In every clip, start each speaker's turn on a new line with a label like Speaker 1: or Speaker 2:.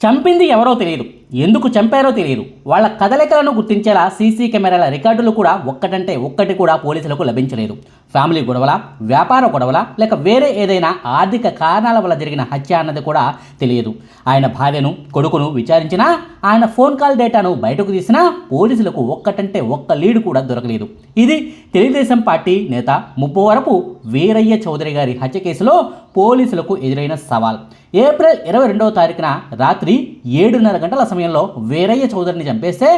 Speaker 1: చంపింది ఎవరో తెలియదు. ఎందుకు చంపారో తెలియదు. వాళ్ళ కదలికలను గుర్తించేలా సీసీ కెమెరాల రికార్డులు కూడా ఒక్కటంటే ఒక్కటి కూడా పోలీసులకు లభించలేదు. ఫ్యామిలీ గొడవల వ్యాపార గొడవల లేక వేరే ఏదైనా ఆర్థిక కారణాల వల్ల జరిగిన హత్య అన్నది కూడా తెలియదు. ఆయన భార్యను కొడుకును విచారించినా ఆయన ఫోన్ కాల్ డేటాను బయటకు తీసినా పోలీసులకు ఒక్కటంటే ఒక్క లీడ్ కూడా దొరకలేదు. ఇది తెలుగుదేశం పార్టీ నేత ముప్పవరపు వీరయ్య చౌదరి గారి హత్య కేసులో పోలీసులకు ఎదురైన సవాల్. ఏప్రిల్ ఇరవై రెండవ తారీఖున రాత్రి ఏడున్నర గంటల సమయంలో వీరయ్య చౌదరిని చంపేస్తే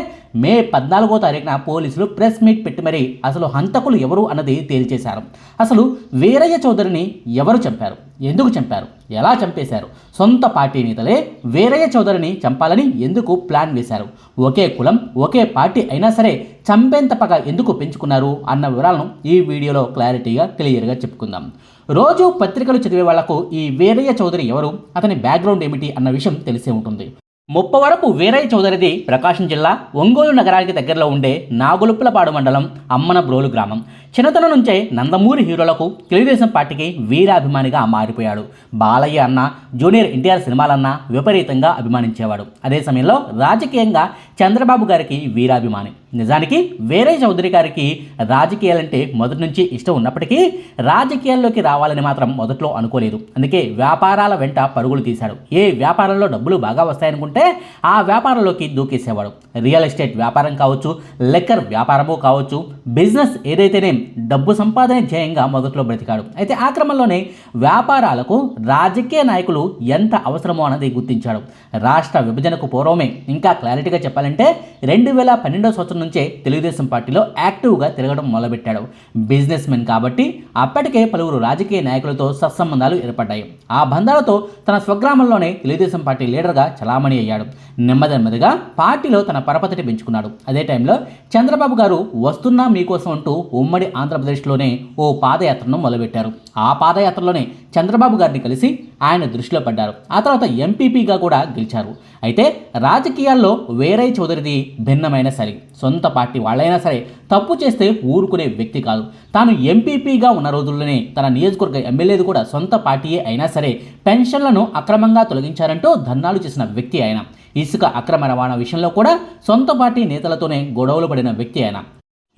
Speaker 1: మే పద్నాలుగో తారీఖున పోలీసులు ప్రెస్ మీట్ పెట్టి మరీ అసలు హంతకులు ఎవరు అన్నది తేల్చేశారు. అసలు వీరయ్య చౌదరిని ఎవరు చంపారు? ఎందుకు చంపారు? ఎలా చంపేశారు? సొంత పార్టీ నేతలే వీరయ్య చౌదరిని చంపాలని ఎందుకు ప్లాన్ వేశారు? ఒకే కులం ఒకే పార్టీ అయినా సరే చంపేంత పగ ఎందుకు పెంచుకున్నారు? అన్న వివరాలను ఈ వీడియోలో క్లారిటీగా క్లియర్గా చెప్పుకుందాం. రోజు పత్రికలు చదివే వాళ్ళకు ఈ వీరయ్య చౌదరి ఎవరు? అతని బ్యాక్గ్రౌండ్ ఏమిటి? అన్న విషయం తెలిసే ఉంటుంది. ముప్పవరపు వీరయ్య చౌదరిది ప్రకాశం జిల్లా ఒంగోలు నగరానికి దగ్గరలో ఉండే నాగులుప్పలపాడు మండలం అమ్మనబ్రోలు గ్రామం. చిన్నతనం నుంచే నందమూరి హీరోలకు తెలుగుదేశం పార్టీకి వీరాభిమానిగా మారిపోయాడు. బాలయ్య అన్న జూనియర్ ఎన్టీఆర్ సినిమాలన్నా విపరీతంగా అభిమానించేవాడు. అదే సమయంలో రాజకీయంగా చంద్రబాబు గారికి వీరాభిమాని. నిజానికి వేరే చౌదరి గారికి రాజకీయాలంటే మొదటి నుంచి ఇష్టం ఉన్నప్పటికీ రాజకీయాల్లోకి రావాలని మాత్రం మొదట్లో అనుకోలేదు. అందుకే వ్యాపారాల వెంట పరుగులు తీశాడు. ఏ వ్యాపారంలో డబ్బులు బాగా వస్తాయనుకుంటే ఆ వ్యాపారంలోకి దూకేసేవాడు. రియల్ ఎస్టేట్ వ్యాపారం కావచ్చు లెక్కర్ వ్యాపారము కావచ్చు బిజినెస్ ఏదైతేనే డబ్బు సంపాదన ధ్యేయంగా మొదట్లో బ్రతికాడు. అయితే ఆ క్రమంలోనే వ్యాపారాలకు రాజకీయ నాయకులు ఎంత అవసరమో అన్నది గుర్తించాడు. రాష్ట్ర విభజనకు పూర్వమే. ఇంకా క్లారిటీగా చెప్పాలంటే రెండు వేల పన్నెండో సంవత్సరం నుంచే తెలుగుదేశం పార్టీలో యాక్టివ్గా తిరగడం మొదలుపెట్టాడు. బిజినెస్ మెన్ కాబట్టి అప్పటికే పలువురు రాజకీయ నాయకులతో సత్సంబంధాలు ఏర్పడ్డాయి. ఆ బంధాలతో తన స్వగ్రామంలోనే తెలుగుదేశం పార్టీ లీడర్గా చలామణి అయ్యాడు. నెమ్మది నెమ్మదిగా పార్టీలో తన పరపతిని పెంచుకున్నాడు. అదే టైంలో చంద్రబాబు గారు వస్తున్నా మీకోసం అంటూ ఉమ్మడి ఆంధ్రప్రదేశ్లోనే ఓ పాదయాత్రను మొదలుపెట్టారు. ఆ పాదయాత్రలోనే చంద్రబాబు గారిని కలిసి ఆయన దృష్టిలో పడ్డారు. ఆ తర్వాత ఎంపీపీగా కూడా గెలిచారు. అయితే రాజకీయాల్లో వేరే చౌదరిది భిన్నమైన సరి సొంత పార్టీ వాళ్ళైనా సరే తప్పు చేస్తే ఊరుకునే వ్యక్తి కాదు. తాను ఎంపీపీగా ఉన్న రోజుల్లోనే తన నియోజకవర్గ ఎమ్మెల్యేది కూడా సొంత పార్టీయే అయినా సరే పెన్షన్లను అక్రమంగా తొలగించారంటూ ధర్నాలు చేసిన వ్యక్తి ఆయన. ఇసుక అక్రమ రవాణా విషయంలో కూడా సొంత పార్టీ నేతలతోనే గొడవలు పడిన వ్యక్తి ఆయన.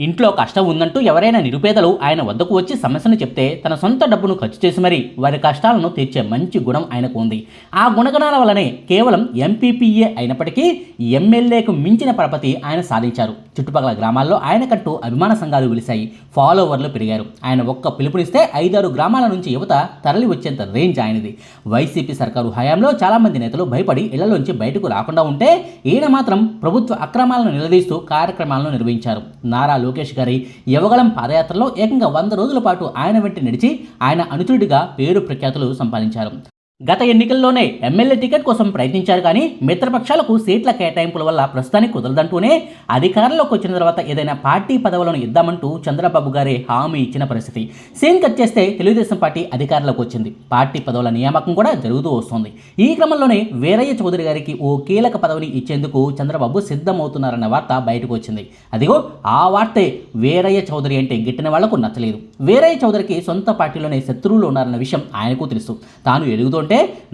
Speaker 1: ఇంట్లో కష్టం ఉందంటూ ఎవరైనా నిరుపేదలు ఆయన వద్దకు వచ్చి సమస్యను చెప్తే తన సొంత డబ్బును ఖర్చు చేసి మరీ వారి కష్టాలను తీర్చే మంచి గుణం ఆయనకు ఉంది. ఆ గుణగణాల వల్లనే కేవలం ఎంపీపీఏ అయినప్పటికీ ఎమ్మెల్యేకు మించిన పరపతి ఆయన సాధించారు. చుట్టుపక్కల గ్రామాల్లో ఆయనకంటూ అభిమాన సంఘాలు వెలిశాయి. ఫాలోవర్లు పెరిగారు. ఆయన ఒక్క పిలుపునిస్తే ఐదారు గ్రామాల నుంచి యువత తరలి వచ్చేంత రేంజ్ ఆయనది. వైసీపీ సర్కారు హయాంలో చాలామంది నేతలు భయపడి ఇళ్ళలోంచి బయటకు రాకుండా ఉంటే ఈయన మాత్రం ప్రభుత్వ అక్రమాలను నిలదీస్తూ కార్యక్రమాలను నిర్వహించారు. నారాలు లోకేష్ గారి యువగళం పాదయాత్రలో ఏకంగా వంద రోజుల పాటు ఆయన వెంట నడిచి ఆయన అనుచరుడిగా పేరు ప్రఖ్యాతులు సంపాదించారు. గత ఎన్నికల్లోనే ఎమ్మెల్యే టికెట్ కోసం ప్రయత్నించారు కానీ మిత్రపక్షాలకు సీట్ల కేటాయింపుల వల్ల ప్రస్తుతానికి కుదరదంటూనే అధికారంలోకి వచ్చిన తర్వాత ఏదైనా పార్టీ పదవులను ఇద్దామంటూ చంద్రబాబు గారే హామీ ఇచ్చిన పరిస్థితి. సీన్ కట్ చేస్తే తెలుగుదేశం పార్టీ అధికారంలోకి వచ్చింది. పార్టీ పదవుల నియామకం కూడా జరుగుతూ వస్తుంది. ఈ క్రమంలోనే వీరయ్య చౌదరి గారికి ఓ కీలక పదవిని ఇచ్చేందుకు చంద్రబాబు సిద్ధమవుతున్నారన్న వార్త బయటకు వచ్చింది. అదిగో ఆ వార్తే వీరయ్య చౌదరి అంటే గిట్టిన వాళ్ళకు నచ్చలేదు. వీరయ్య చౌదరికి సొంత పార్టీలోనే శత్రువులు ఉన్నారన్న విషయం ఆయనకు తెలుసు. తాను ఎదుగుతుంటే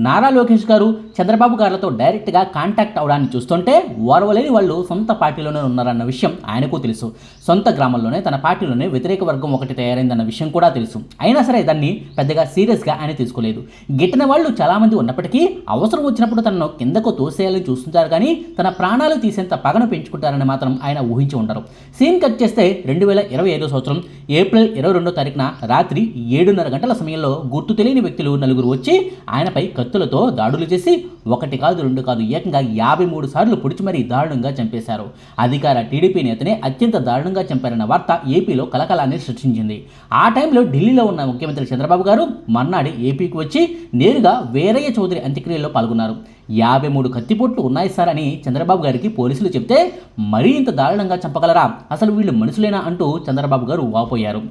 Speaker 1: నారా లోకేష్ గారు చంద్రబాబు గారితో డైరెక్ట్గా కాంటాక్ట్ అవడాన్ని చూస్తుంటే ఓర్వలేని వాళ్ళు సొంత పార్టీలోనే ఉన్నారన్న విషయం ఆయనకు తెలుసు. సొంత గ్రామంలోనే తన పార్టీలోనే వ్యతిరేక వర్గం ఒకటి తయారైందన్న విషయం కూడా తెలుసు. అయినా సరే దాన్ని పెద్దగా సీరియస్గా ఆయన తీసుకోలేదు. గిట్టిన వాళ్ళు చాలామంది ఉన్నప్పటికీ అవసరం వచ్చినప్పుడు తనను కిందకు తోసేయాలని చూస్తుంటారు కానీ తన ప్రాణాలు తీసేంత పగను పెంచుకుంటారని మాత్రం ఆయన ఊహించి ఉండరు. సీన్ కట్ చేస్తే రెండు వేల ఇరవై ఐదో సంవత్సరం ఏప్రిల్ ఇరవై రెండో తారీఖున రాత్రి ఏడున్నర గంటల సమయంలో గుర్తు తెలియని వ్యక్తులు నలుగురు వచ్చి ఆయనపై కత్తులతో దాడులు చేసి ఒకటి కాదు రెండు కాదు ఏకంగా యాభై మూడు సార్లు పొడిచి మరీ దారుణంగా చంపేశారు. అధికార టీడీపీ నేతనే అత్యంత దారుణంగా చంపారన్న వార్త ఏపీలో కలకలాన్ని సృష్టించింది. ఆ టైంలో ఢిల్లీలో ఉన్న ముఖ్యమంత్రి చంద్రబాబు గారు మర్నాడు ఏపీకి వచ్చి నేరుగా వేరయ్య చౌదరి అంత్యక్రియల్లో పాల్గొన్నారు. యాభై మూడు కత్తిపోట్లు ఉన్నాయి సార్ అని చంద్రబాబు గారికి పోలీసులు చెప్తే మరీ ఇంత దారుణంగా చంపగలరా? అసలు వీళ్ళు మనుషులేనా అంటూ చంద్రబాబు గారు వాపోయారు.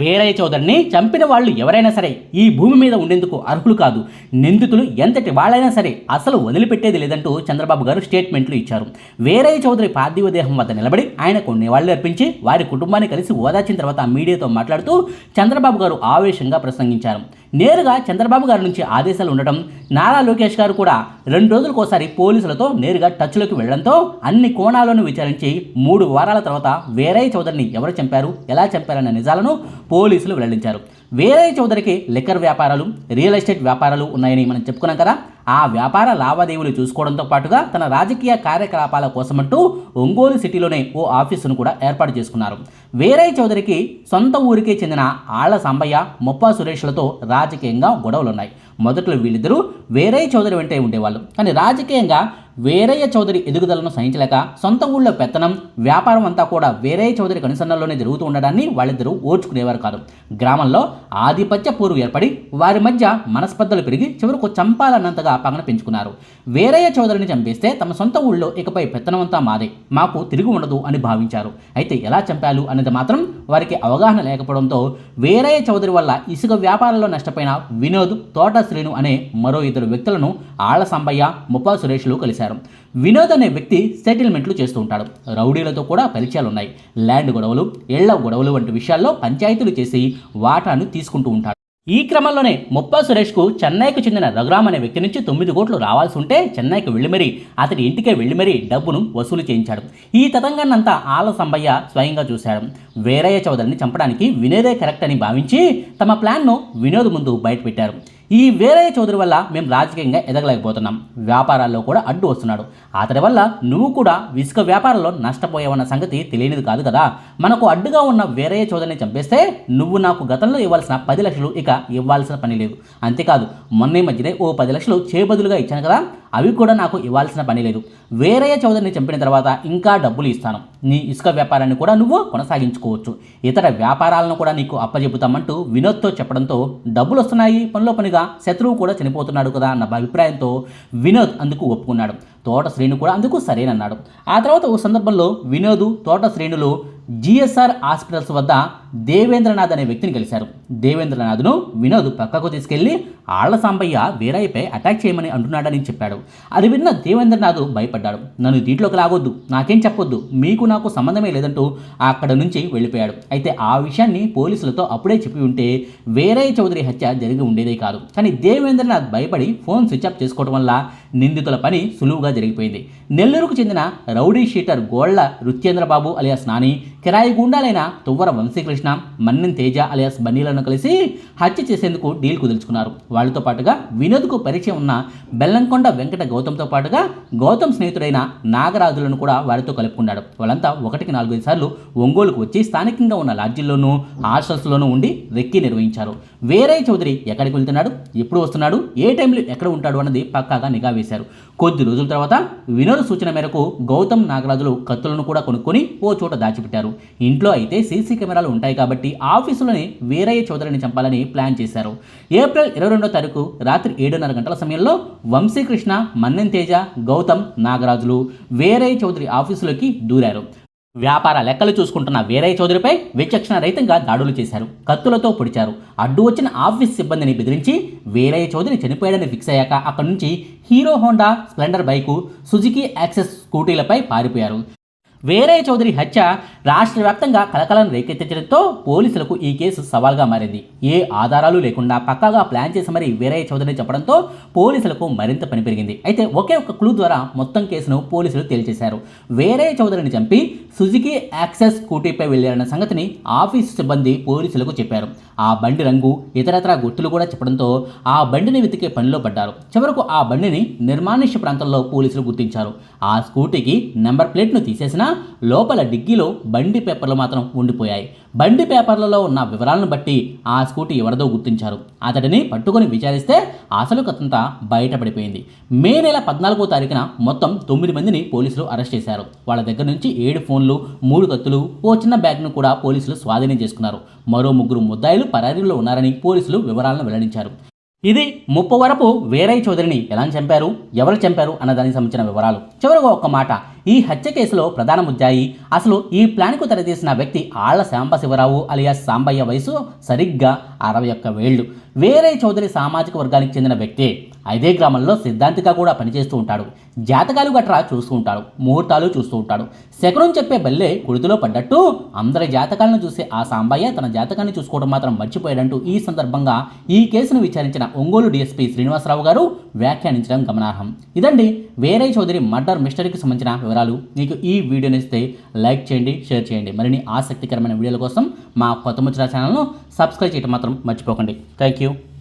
Speaker 1: వీరయ్య చౌదరిని చంపిన వాళ్ళు ఎవరైనా సరే ఈ భూమి మీద ఉండేందుకు అర్హులు కాదు. నిందితులు ఎంతటి వాళ్ళైనా సరే అసలు వదిలిపెట్టేది లేదంటూ చంద్రబాబు గారు స్టేట్మెంట్లు ఇచ్చారు. వీరయ్య చౌదరి పార్థివ దేహం వద్ద నిలబడి ఆయన కొన్ని వాళ్ళు అర్పించి వారి కుటుంబాన్ని కలిసి ఓదార్చిన తర్వాత మీడియాతో మాట్లాడుతూ చంద్రబాబు గారు ఆవేశంగా ప్రసంగించారు. నేరుగా చంద్రబాబు గారి నుంచి ఆదేశాలు ఉండటం నారా లోకేష్ గారు కూడా రెండు రోజులకోసారి పోలీసులతో నేరుగా టచ్లోకి వెళ్ళడంతో అన్ని కోణాలను విచారించి మూడు వారాల తర్వాత వేరే చౌదరిని ఎవరు చంపారు ఎలా చంపారన్న నిజాలను పోలీసులు వెల్లడించారు. వీరయ్య చౌదరికి లిక్కర్ వ్యాపారాలు రియల్ ఎస్టేట్ వ్యాపారాలు ఉన్నాయని మనం చెప్పుకున్నాం కదా. ఆ వ్యాపార లావాదేవీలు చూసుకోవడంతో పాటుగా తన రాజకీయ కార్యకలాపాల కోసమంటూ ఒంగోలు సిటీలోనే ఓ ఆఫీసును కూడా ఏర్పాటు చేసుకున్నారు. వీరయ్య చౌదరికి సొంత ఊరికే చెందిన ఆళ్ళ సాంబయ్య మొప్పా సురేష్లతో రాజకీయంగా గొడవలున్నాయి. మొదట్లో వీళ్ళిద్దరూ వీరయ్య చౌదరి వెంటే ఉండేవాళ్ళు. కానీ రాజకీయంగా వేరయ్య చౌదరి ఎదుగుదలను సహించలేక సొంత ఊళ్ళో పెత్తనం వ్యాపారం అంతా కూడా వేరయ్య చౌదరి కనుసన్నల్లోనే జరుగుతూ ఉండడాన్ని వాళ్ళిద్దరూ ఓర్చుకునేవారు కాదు. గ్రామంలో ఆధిపత్య పూర్వు ఏర్పడి వారి మధ్య మనస్పర్ధలు పెరిగి చివరకు చంపాలన్నంతగా పగన పెంచుకున్నారు. వేరయ్య చౌదరిని చంపేస్తే తమ సొంత ఊళ్ళో ఇకపై పెత్తనమంతా మాదే మాకు తిరిగి ఉండదు అని భావించారు. అయితే ఎలా చంపాలు అనేది మాత్రం వారికి అవగాహన లేకపోవడంతో వేరయ్య చౌదరి వల్ల ఇసుక వ్యాపారంలో నష్టపోయిన వినోద్ తోట శ్రీను అనే మరో ఇద్దరు వ్యక్తులను ఆళ్ళ సంబయ్య ముప్పా సురేష్లు కలిశారు. వినోద్ అనే వ్యక్తి సెటిల్మెంట్లు చేస్తూ ఉంటాడు. రౌడీలతో కూడా పరిచయాలు ఉన్నాయి ల్యాండ్ గొడవలు ఇళ్ళ గొడవలు వంటి విషయాల్లో పంచాయతీలు చేసి వాటాను తీసుకుంటూ ఉంటాడు. ఈ క్రమంలోనే ముప్పా సురేష్కు చెన్నైకు చెందిన రఘురామ్ అనే వ్యక్తి నుంచి తొమ్మిది కోట్లు రావాల్సి ఉంటే చెన్నైకి వెళ్ళి మరీ అతడి ఇంటికే వెళ్ళి మరీ డబ్బును వసూలు చేయించాడు. ఈ తతంగాన్నంతా ఆల సంబయ్య స్వయంగా చూశాడు. వేరయ్య చౌదరిని చంపడానికి వినోదే కరెక్ట్ అని భావించి తమ ప్లాన్ను వినోద్ ముందు బయటపెట్టారు. ఈ వేరయ్య చౌదరి వల్ల మేము రాజకీయంగా ఎదగలేకపోతున్నాం. వ్యాపారాల్లో కూడా అడ్డు వస్తున్నాడు. అతడి వల్ల నువ్వు కూడా ఇసుక వ్యాపారంలో నష్టపోయావన్న సంగతి తెలియనిది కాదు కదా. మనకు అడ్డుగా ఉన్న వేరయ్య చౌదరిని చంపేస్తే నువ్వు నాకు గతంలో ఇవ్వాల్సిన పది లక్షలు ఇక ఇవ్వాల్సిన పని లేదు. అంతేకాదు మొన్న ఈ మధ్యనే ఓ పది లక్షలు చేబదులుగా ఇచ్చాను కదా. అవి కూడా నాకు ఇవ్వాల్సిన పని లేదు. వేరయ్య చౌదరిని చంపిన తర్వాత ఇంకా డబ్బులు ఇస్తాను. నీ ఇసుక వ్యాపారాన్ని కూడా నువ్వు కొనసాగించుకోవచ్చు. ఇతర వ్యాపారాలను కూడా నీకు అప్పజెపుతామంటూ వినోద్తో చెప్పడంతో డబ్బులు వస్తున్నాయి పనిలో పనిగా శత్రువు కూడా చనిపోతున్నాడు కదా అన్న అభిప్రాయంతో వినోద్ అందుకు ఒప్పుకున్నాడు. తోట శ్రేణు కూడా అందుకు సరేనన్నాడు. ఆ తర్వాత ఓ సందర్భంలో వినోద్ తోట శ్రేణులు జిఎస్ఆర్ హాస్పిటల్స్ వద్ద దేవేంద్రనాథ్ అనే వ్యక్తిని కలిశారు. దేవేంద్రనాథ్ను వినోద్ పక్కకు తీసుకెళ్ళి ఆళ్ళ సాంబయ్య వీరయ్యపై అటాక్ చేయమని అంటున్నాడని చెప్పాడు. అది విన్న దేవేంద్రనాథ్ భయపడ్డాడు. నన్ను దీంట్లోకి లాగొద్దు నాకేం చెప్పొద్దు మీకు నాకు సంబంధమే లేదంటూ అక్కడ నుంచి వెళ్ళిపోయాడు. అయితే ఆ విషయాన్ని పోలీసులతో అప్పుడే చెప్పి ఉంటే వీరయ్య చౌదరి హత్య జరిగి ఉండేదే కాదు. కానీ దేవేంద్రనాథ్ భయపడి ఫోన్ స్విచ్ ఆఫ్ చేసుకోవడం వల్ల నిందితుల పని సులువుగా జరిగిపోయింది. నెల్లూరుకు చెందిన rowdy sheeter Golla Ruthyendrababu alias Nani కిరాయి గుండాలైన తువ్వర వంశీకృష్ణ మన్నెన్ తేజ అలియాస్ బన్నీలను కలిసి హత్య చేసేందుకు డీల్ కుదుర్చుకున్నారు. వాళ్ళతో పాటుగా వినోద్కు పరిచయం ఉన్న బెల్లంకొండ వెంకట గౌతమ్తో పాటుగా గౌతమ్ స్నేహితుడైన నాగరాజులను కూడా వారితో కలుపుకున్నాడు. వాళ్ళంతా ఒకటికి నాలుగైదు సార్లు ఒంగోలుకు వచ్చి స్థానికంగా ఉన్న లాడ్జిల్లోనూ హాస్టల్స్లోనూ ఉండి రెక్కి నిర్వహించారు. వేరే చౌదరి ఎక్కడికి వెళ్తున్నాడు? ఎప్పుడు వస్తున్నాడు? ఏ టైంలో ఎక్కడ ఉంటాడు? అన్నది పక్కాగా నిఘా వేశారు. కొద్ది రోజుల తర్వాత వినోద్ సూచన మేరకు గౌతమ్ నాగరాజులు కత్తులను కూడా కొనుక్కొని ఓ చోట దాచిపెట్టారు. ఇంట్లో అయితే సీసీ కెమెరాలు ఉంటాయి కాబట్టి ఆఫీసులోనే వీరయ్య చౌదరిని చంపాలని ప్లాన్ చేశారు. ఏప్రిల్ ఇరవై రెండో తారీఖు రాత్రి ఏడున్నర గంటల సమయంలో వంశీకృష్ణ మన్నెన్ తేజ గౌతమ్ నాగరాజులు వీరయ్య చౌదరి ఆఫీసులోకి దూరారు. వ్యాపార లెక్కలు చూసుకుంటున్న వీరయ్య చౌదరిపై విచక్షణ రహితంగా దాడులు చేశారు. కత్తులతో పొడిచారు. అడ్డు వచ్చిన ఆఫీస్ సిబ్బందిని బెదిరించి వీరయ్య చౌదరి చనిపోయాడని ఫిక్స్ అయ్యాక అక్కడి నుంచి Hero Honda Splendor bike Suzuki Access స్కూటీలపై పారిపోయారు. వేరే చౌదరి హత్య రాష్ట్ర వ్యాప్తంగా కలకలను రేకెత్తించడంతో పోలీసులకు ఈ కేసు సవాల్గా మారింది. ఏ ఆధారాలు లేకుండా పక్కాగా ప్లాన్ చేసి మరీ వేరే చౌదరిని చెప్పడంతో పోలీసులకు మరింత పని పెరిగింది. అయితే ఒకే ఒక్క క్లూ ద్వారా మొత్తం కేసును పోలీసులు తేల్చేశారు. వేరే చౌదరిని చంపి సుజుకి యాక్సెస్ స్కూటీపై వెళ్ళారన్న సంగతిని ఆఫీసు సిబ్బంది పోలీసులకు చెప్పారు. ఆ బండి రంగు ఇతరత్ర గుర్తులు కూడా చెప్పడంతో ఆ బండిని వెతికే పనిలో పడ్డారు. చివరకు ఆ బండిని నిర్మానుష్య ప్రాంతంలో పోలీసులు గుర్తించారు. ఆ స్కూటీకి నెంబర్ ప్లేట్ను తీసేసినా లోపల డిగ్గీలో బండి పేపర్లు మాత్రం ఉండిపోయాయి. బండి పేపర్లలో ఉన్న వివరాలను బట్టి ఆ స్కూటీ ఎవరిదో గుర్తించారు. అతడిని పట్టుకొని విచారిస్తే అసలు కథంతా బయటపడిపోయింది. మే నెల పద్నాలుగో తారీఖున మొత్తం తొమ్మిది మందిని పోలీసులు అరెస్ట్ చేశారు. వాళ్ళ దగ్గర నుంచి ఏడు ఫోన్లు మూడు కత్తులు ఓ చిన్న బ్యాగ్ను కూడా పోలీసులు స్వాధీనం చేసుకున్నారు. మరో ముగ్గురు ముద్దాయిలు పరారీలో ఉన్నారని పోలీసులు వివరాలను వెల్లడించారు. ఇది ముప్పు వరపు వీరయ్య చౌదరిని ఎలా చంపారు ఎవరు చంపారు అన్న దానికి సంబంధించిన వివరాలు. చివరిగా ఒక్క మాట ఈ హత్య కేసులో ప్రధాన ముద్దాయి అసలు ఈ ప్లాన్కు తెరదీసిన వ్యక్తి ఆళ్ళ శాంబశివరావు అలియా సాంబయ్య వయసు సరిగ్గా అరవై ఒక్క వేళ్ళు. వేరే చౌదరి సామాజిక వర్గానికి చెందిన వ్యక్తే. అదే గ్రామంలో సిద్ధాంతిగా కూడా పనిచేస్తూ ఉంటాడు. జాతకాలు గట్రా చూస్తూ ఉంటాడు. ముహూర్తాలు చూస్తూ ఉంటాడు. శకునం చెప్పే బల్లే కుడితిలో పడ్డట్టు అందరి జాతకాలను చూసే ఆ సాంబయ్య తన జాతకాన్ని చూసుకోవడం మాత్రం మర్చిపోయాడంటూ ఈ సందర్భంగా ఈ కేసును విచారించిన ఒంగోలు డీఎస్పీ శ్రీనివాసరావు గారు వ్యాఖ్యానించడం గమనార్హం. ఇదండి వేరే చౌదరి మర్డర్ మిస్టరీకి సంబంధించిన వివరాలు. మీకు ఈ వీడియో నచ్చితే లైక్ చేయండి షేర్ చేయండి. మరిన్ని ఆసక్తికరమైన వీడియోల కోసం మా కొత్త ముచ్చిన ఛానల్ను సబ్స్క్రైబ్ చేయడం మాత్రం మర్చిపోకండి. Thank you